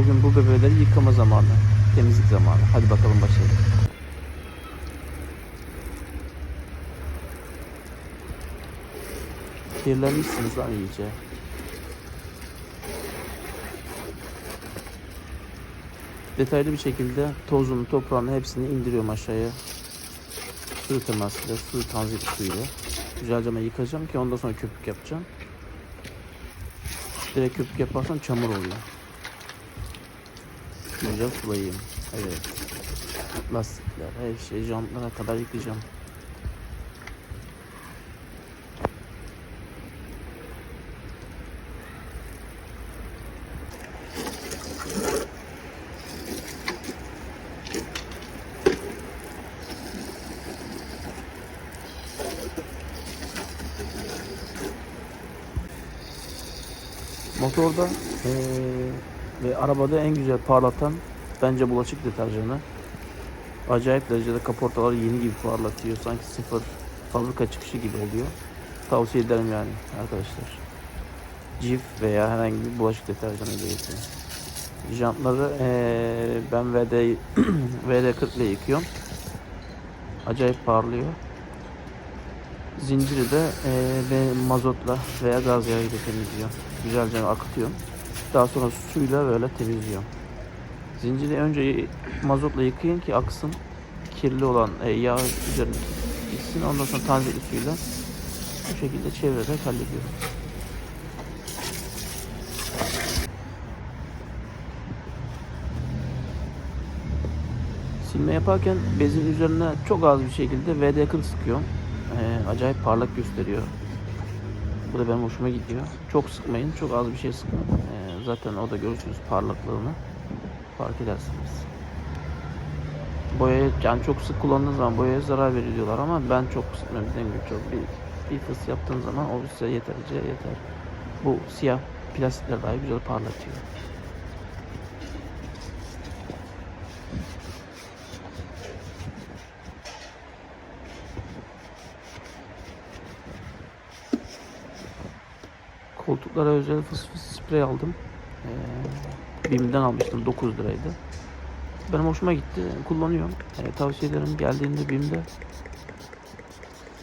Bugün bu bebeleri yıkama zamanı. Temizlik zamanı. Hadi bakalım başlayalım. Kirlenmişsiniz lan iyice. Detaylı bir şekilde tozunu, toprağını hepsini indiriyorum aşağıya. Su temasıyla, su tanzik suyuyla. Güzelce ama yıkayacağım ki ondan sonra köpük yapacağım. Direkt köpük yaparsam çamur oluyor. Güzel sulayayım. Evet. Lastikler, her şey, jantlara kadar yıkayacağım. Motorda eee, ve arabada en güzel parlatan bence bulaşık deterjanı. Acayip derecede kaportaları yeni gibi parlatıyor. Sanki sıfır fabrika çıkışı gibi oluyor. Tavsiye ederim yani arkadaşlar. Cif veya herhangi bir bulaşık deterjanı ile yıkayın. Jantları eee, ben VD, VD40 ile yıkıyorum. Acayip parlıyor. Zinciri de eee, ve mazotla veya gaz yağıyla temizliyor. Güzelce akıtıyorum. Daha sonra suyla böyle temizliyorum. Zinciri önce mazotla yıkayın ki aksın. Kirli olan e, yağ üzerine gitsin. Ondan sonra tazeli suyla bu şekilde çevirerek hallediyorum. Silme yaparken bezin üzerine çok az bir şekilde VD40 sıkıyorum. Ee, acayip parlak gösteriyor. Bu da benim hoşuma gidiyor. Çok sıkmayın, çok az bir şey sıkın. Ee, zaten o da görürsünüz parlaklığını. Fark edersiniz. Boyaya, yani çok sık kullandığınız zaman boyaya zarar veriyor diyorlar ama ben çok sıkmıyorum. Dediğim çok bir, bir fıs yaptığın zaman o size yeterince yeter. Bu siyah plastikler daha güzel parlatıyor. Koltuklara özel fıs fıs sprey aldım. Ee, BİM'den almıştım 9 liraydı. Benim hoşuma gitti. Kullanıyorum. Ee, tavsiye ederim. Geldiğinde BİM'de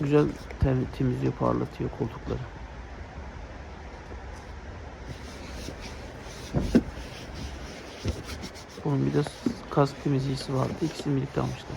güzel tem- temizliyor, parlatıyor koltukları. Bunun bir de kask temizleyicisi vardı. İkisini birlikte almıştım.